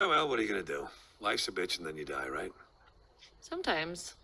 Oh, well, what are you gonna do? Life's a bitch and then you die, right? Sometimes.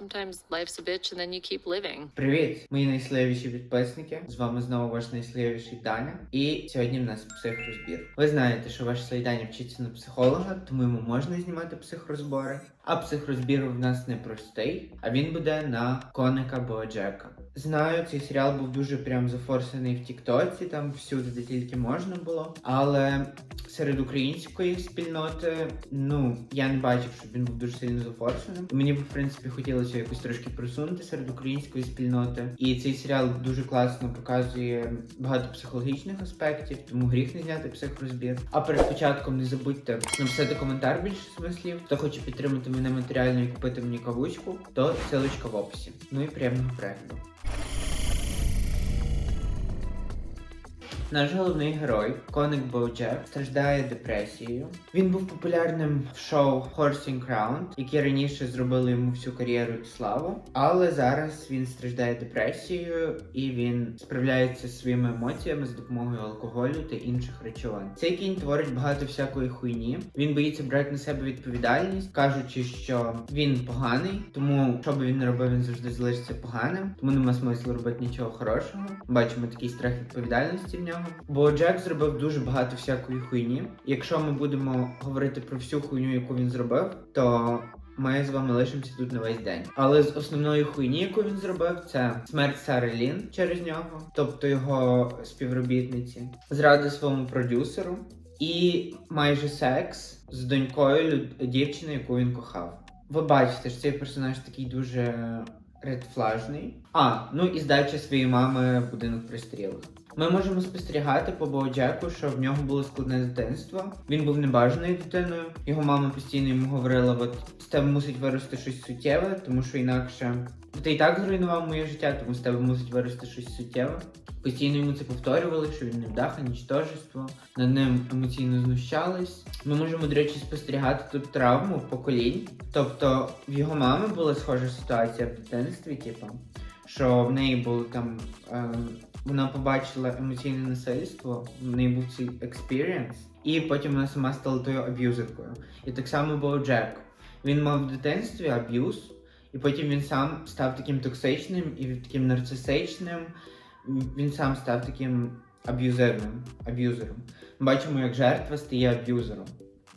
Sometimes life's a bitch and then you keep living. Привіт, мої найсливіші підписники. З вами знову ваш найсливіший Даня. І сьогодні в нас психрозбір. Ви знаєте, що ваш цей Даня вчиться на психолога, тому йому можна знімати психрозбори. А психрозбір в нас не простий, а він буде на коника Боджека. Знаю, цей серіал був дуже прям зафорсений в Тіктоці, там всюди, де тільки можна було. Але серед української спільноти, ну я не бачив, щоб він був дуже сильно зафорсеним. Мені б в принципі хотілося якось трошки просунути серед української спільноти. І цей серіал дуже класно показує багато психологічних аспектів, тому гріх не зняти психрозбір. А перед початком не забудьте написати коментар більше смислів. Хто хоче підтримати мене матеріально і купити мені кавучку, то ссылочка в описі. Ну і приємного перегляду. Наш головний герой, коник Боуджек, страждає депресією. Він був популярним в шоу Horsing Round, яке раніше зробили йому всю кар'єру і славу. Але зараз він страждає депресією і він справляється зі своїми емоціями за допомогою алкоголю та інших речовин. Цей кінь творить багато всякої хуйні. Він боїться брати на себе відповідальність, кажучи, що він поганий, тому що би він не робив, він завжди залишиться поганим, тому нема смислу робити нічого хорошого. Бачимо такий страх відповідальності в нього. Бо Джек зробив дуже багато всякої хуйні. Якщо ми будемо говорити про всю хуйню, яку він зробив, то ми з вами лишимося тут на весь день. Але з основної хуйні, яку він зробив, це смерть Сари Лін через нього, тобто його співробітниці, зрада своєму продюсеру і майже секс з донькою дівчини, яку він кохав. Ви бачите, що цей персонаж такий дуже редфлажний. А, ну і здача своєї мами в будинок пристрілих. Ми можемо спостерігати по Боуджеку, що в нього було складне дитинство. Він був небажаною дитиною. Його мама постійно йому говорила: от з тебе мусить вирости щось суттєве, тому що інакше ти і так зруйнував моє життя, тому з тебе мусить вирости щось суттєве. Постійно йому це повторювали, що він невдаха, нічтожество, над ним емоційно знущались. Ми можемо, до речі, спостерігати тут травму поколінь. Тобто в його мами була схожа ситуація в дитинстві, типу, що в неї було там. ем, вона побачила емоційне насильство, в неї був цей експірієнс, і потім вона сама стала тою аб'юзеркою. І так само був Джек. Він мав в дитинстві аб'юз, і потім він сам став таким токсичним і таким нарцисичним. Він сам став таким аб'юзерним, аб'юзером. Бачимо, як жертва стає аб'юзером.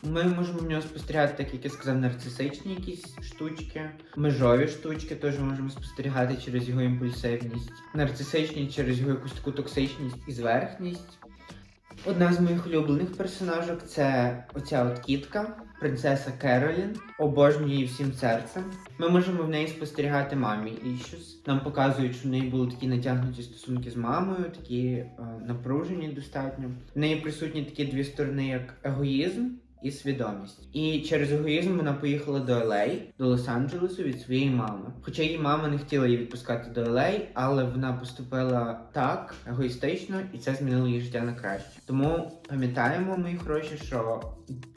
Ми можемо в нього спостерігати, так як я сказав, нарцисичні якісь штучки, межові штучки теж можемо спостерігати через його імпульсивність, нарцисичні через його якусь таку токсичність і зверхність. Одна з моїх улюблених персонажок це оця от кітка, принцеса Керолін. Обожнюю її всім серцем. Ми можемо в неї спостерігати мамі іщус. Нам показують, що в неї були такі натягнуті стосунки з мамою, такі е, напружені достатньо. В неї присутні такі дві сторони, як егоїзм і свідомість. І через егоїзм вона поїхала до LA, до Лос-Анджелесу від своєї мами. Хоча її мама не хотіла її відпускати до LA, але вона поступила так егоїстично, і це змінило її життя на краще. Тому пам'ятаємо, мої хороші, що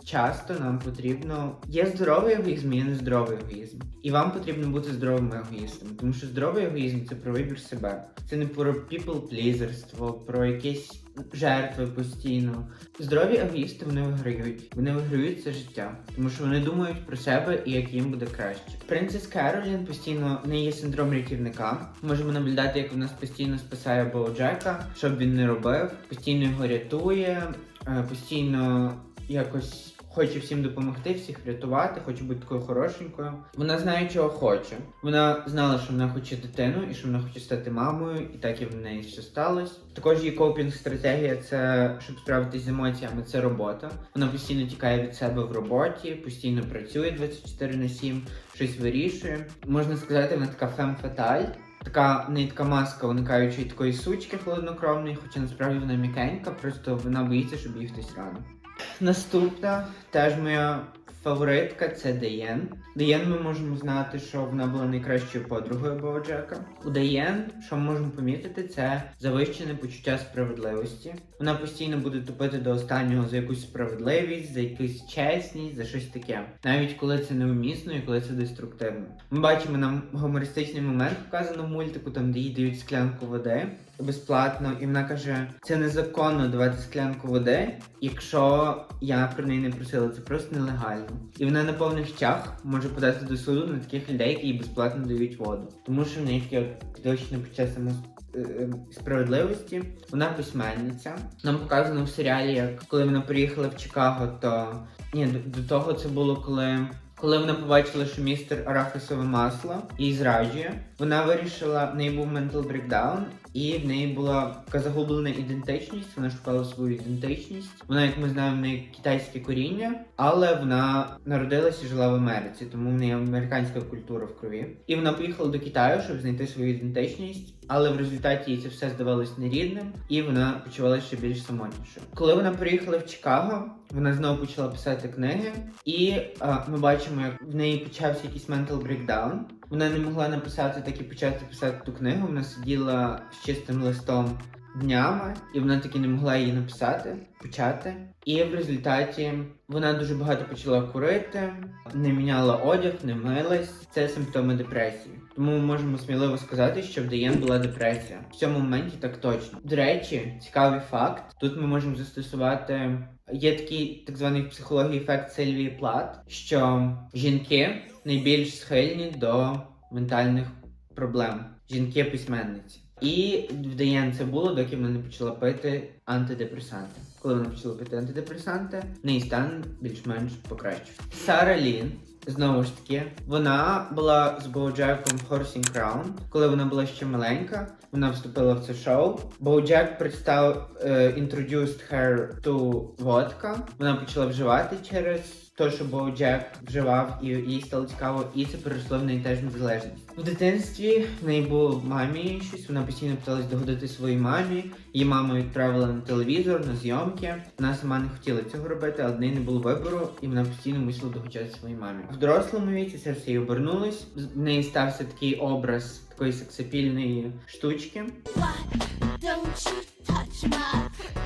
часто нам потрібно є здоровий егоїзм, є нездоровий егоїзм. І вам потрібно бути здоровим егоїстом, тому що здоровий егоїзм це про вибір себе. Це не про people-плізерство, про якісь жертви постійно. Здорові егоїсти вони виграють. Вони виграють це життя, тому що вони думають про себе і як їм буде краще. Принцес Керолін постійно в неї є синдром рятівника. Можемо наблюдати, як вона постійно спасає Боуджека, щоб він не робив, постійно його рятує, е, постійно якось. Хоче всім допомогти, всіх врятувати, хоче бути такою хорошенькою. Вона знає, чого хоче. Вона знала, що вона хоче дитину і що вона хоче стати мамою, і так і в неї все сталося. Також її копінг-стратегія це щоб справитися з емоціями, це робота. Вона постійно тікає від себе в роботі, постійно працює 24 на 7, щось вирішує. Можна сказати, вона така фем-фаталь. Така в така маска уникаючої такої сучки холоднокровної, хоча насправді вона м'якенька, просто вона боїться, щоб її хтось ранив. Наступна теж моя фаворитка це Деєн. Деєн ми можемо знати, що вона була найкращою подругою Боджека. У Деєн, що ми можемо помітити, це завищене почуття справедливості. Вона постійно буде тупити до останнього за якусь справедливість, за якусь чесність, за щось таке. Навіть коли це неумісно і коли це деструктивно. Ми бачимо нам гумористичний момент, показано в мультику, там де їй дають склянку води. Безплатно, і вона каже: це незаконно давати склянку води, якщо я про неї не просила. Це просто нелегально. І вона на повних чах може подати до суду на таких людей, які їй безплатно дають воду. Тому що в неї от підвищене почуття само е, е, справедливості. Вона письменниця. Нам показано в серіалі, як коли вона приїхала в Чикаго, то ні, до, того це було коли. Коли вона побачила, що містер арахісове масло їй зраджує, вона вирішила, в неї був mental breakdown, і в неї була така загублена ідентичність. Вона шукала свою ідентичність. Вона, як ми знаємо, в неї китайське коріння, але вона народилася і жила в Америці, тому в неї американська культура в крові. І вона поїхала до Китаю, щоб знайти свою ідентичність, але в результаті їй це все здавалось нерідним, і вона почувалася ще більш самотнішою. Коли вона приїхала в Чикаго, вона знову почала писати книги, і а, ми бачимо, як в неї почався якийсь mental breakdown. Вона не могла написати так і почати писати ту книгу. Вона сиділа з чистим листом днями, і вона таки не могла її написати, почати. І в результаті вона дуже багато почала курити, не міняла одяг, не милась. Це симптоми депресії. Тому ми можемо сміливо сказати, що в Деєн була депресія. В цьому моменті так точно. До речі, цікавий факт. Тут ми можемо застосувати. Є такий так званий в психології ефект Сильвії Плат, що жінки найбільш схильні до ментальних проблем. Жінки письменниці. І в Деян це було, доки вона не почала пити антидепресанти. Коли вона почала пити антидепресанти, в неї стан більш-менш покращився. Сара Лін. Знову ж таки, вона була з Боуджеком в Horsing Crown. Коли вона була ще маленька, вона вступила в це шоу. Боуджек представ е, introduced her to vodka. Вона почала вживати через те, що Боуджек вживав, і їй стало цікаво, і це переросло в неї теж на залежність. В дитинстві в неї було мамі щось. Вона постійно питалась догодити своїй мамі. Її мама відправила на телевізор, на зйомки. Вона сама не хотіла цього робити, але в неї не було вибору, і вона постійно мусила догоджати своїй мамі. В дорослому віці це все їй обернулось. В неї стався такий образ такої сексапільної штучки. Why don't you touch my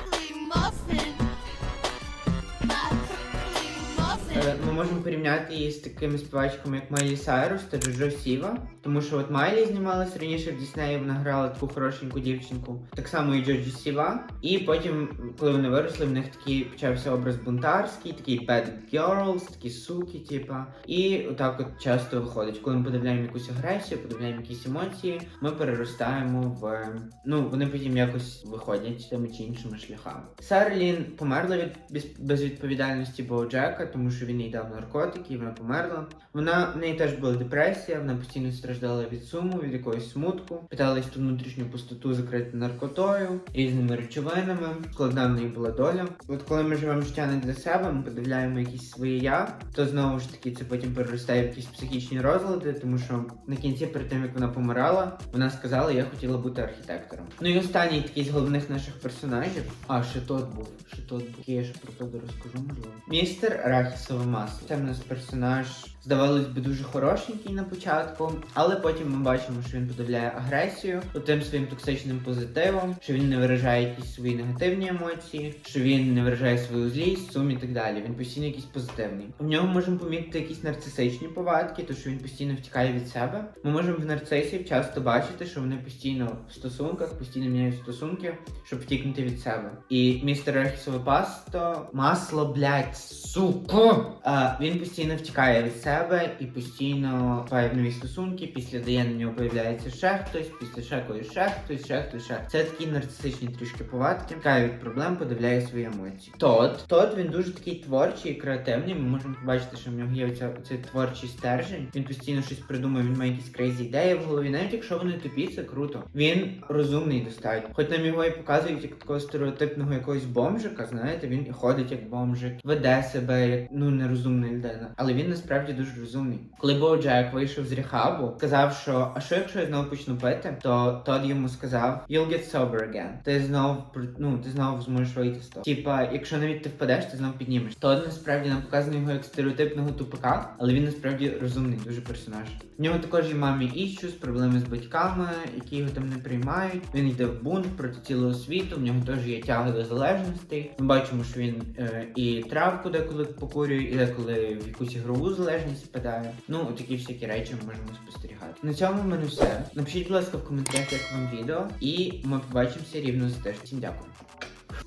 можемо порівняти її з такими співачками, як Майлі Сайрус та Джоджо Сіва. Тому що от Майлі знімалась раніше в Діснеї, вона грала таку хорошеньку дівчинку. Так само і Джоджо Сіва. І потім, коли вони виросли, в них такий почався образ бунтарський, такий bad girls, такі суки, типа. І отак от часто виходить. Коли ми подивляємо якусь агресію, подивляємо якісь емоції, ми переростаємо в. Ну, вони потім якось виходять тими чи іншими шляхами. Сара Лін померла від без- безвідповідальності Боуджека, тому що він їй дав наркотики, і вона померла. Вона в неї теж була депресія, вона постійно страждала від суму, від якогось смутку, питалась ту внутрішню пустоту закрити наркотою, різними речовинами. Складна в неї була доля. От коли ми живемо життя не для себе, ми подивляємо якісь свої я, то знову ж таки це потім переростає в якісь психічні розлади, тому що на кінці, перед тим як вона помирала, вона сказала, я хотіла бути архітектором. Ну і останній такий з головних наших персонажів. А ще тот був, ще тот був. Я ще про то розкажу, можливо. Містер Арахісове масло. Це в нас персонаж, здавалось би, дуже хорошенький на початку, але потім ми бачимо, що він подавляє агресію тим своїм токсичним позитивом, що він не виражає якісь свої негативні емоції, що він не виражає свою злість, сум і так далі. Він постійно якийсь позитивний. У нього можемо помітити якісь нарцисичні повадки, то що він постійно втікає від себе. Ми можемо в нарцисів часто бачити, що вони постійно в стосунках, постійно міняють стосунки, щоб втікнути від себе. І містер Архісове пасто, масло, блядь, суко! А, він постійно втікає від себе і постійно в нові стосунки. Після дає на нього появляється ще хтось, після ще когось ще хтось, ще хтось, ще. Це такі нарцисичні трішки повадки. Втікає від проблем, подивляє свої емоції. Тот, тот він дуже такий творчий і креативний. Ми можемо побачити, що в нього є оця, оцей творчий стержень. Він постійно щось придумує, він має якісь крейзі ідеї в голові. Навіть якщо вони тупі, це круто. Він розумний достатньо. Хоч нам його і показують як такого стереотипного якогось бомжика, знаєте, він ходить як бомжик, веде себе як ну нерозумна людина. Але він насправді дуже розумний. Коли Боуджек вийшов з рехабу, сказав, що а що якщо я знову почну пити, то Тод йому сказав You'll get sober again. Ти знов ну, ти знову зможеш вийти з того. Типа, якщо навіть ти впадеш, ти знову піднімеш. Тод насправді нам показано його як стереотипного тупака, але він насправді розумний, дуже персонаж. В нього також є мамі іщус, проблеми з батьками, які його там не приймають. Він йде в бунт проти цілого світу. В нього теж є тяга до залежностей. Ми бачимо, що він е, і травку деколи покурює, і коли в якусь ігрову залежність впадає. Ну, такі всякі речі ми можемо спостерігати. На цьому в мене все. Напишіть, будь ласка, в коментарях, як вам відео, і ми побачимося рівно за тиждень. Всім дякую.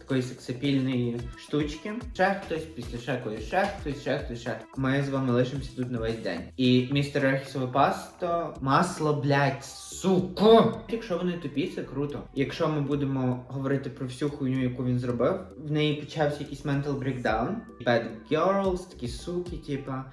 Такої сексапільної штучки. Ще хтось, після ще когось, ще хтось. Ми з вами лишимося тут на весь день. І містер Арахісове пасто, масло, блядь, суко! Якщо вони тупі, це круто. Якщо ми будемо говорити про всю хуйню, яку він зробив, в неї почався якийсь mental breakdown. Bad girls, такі суки, типа.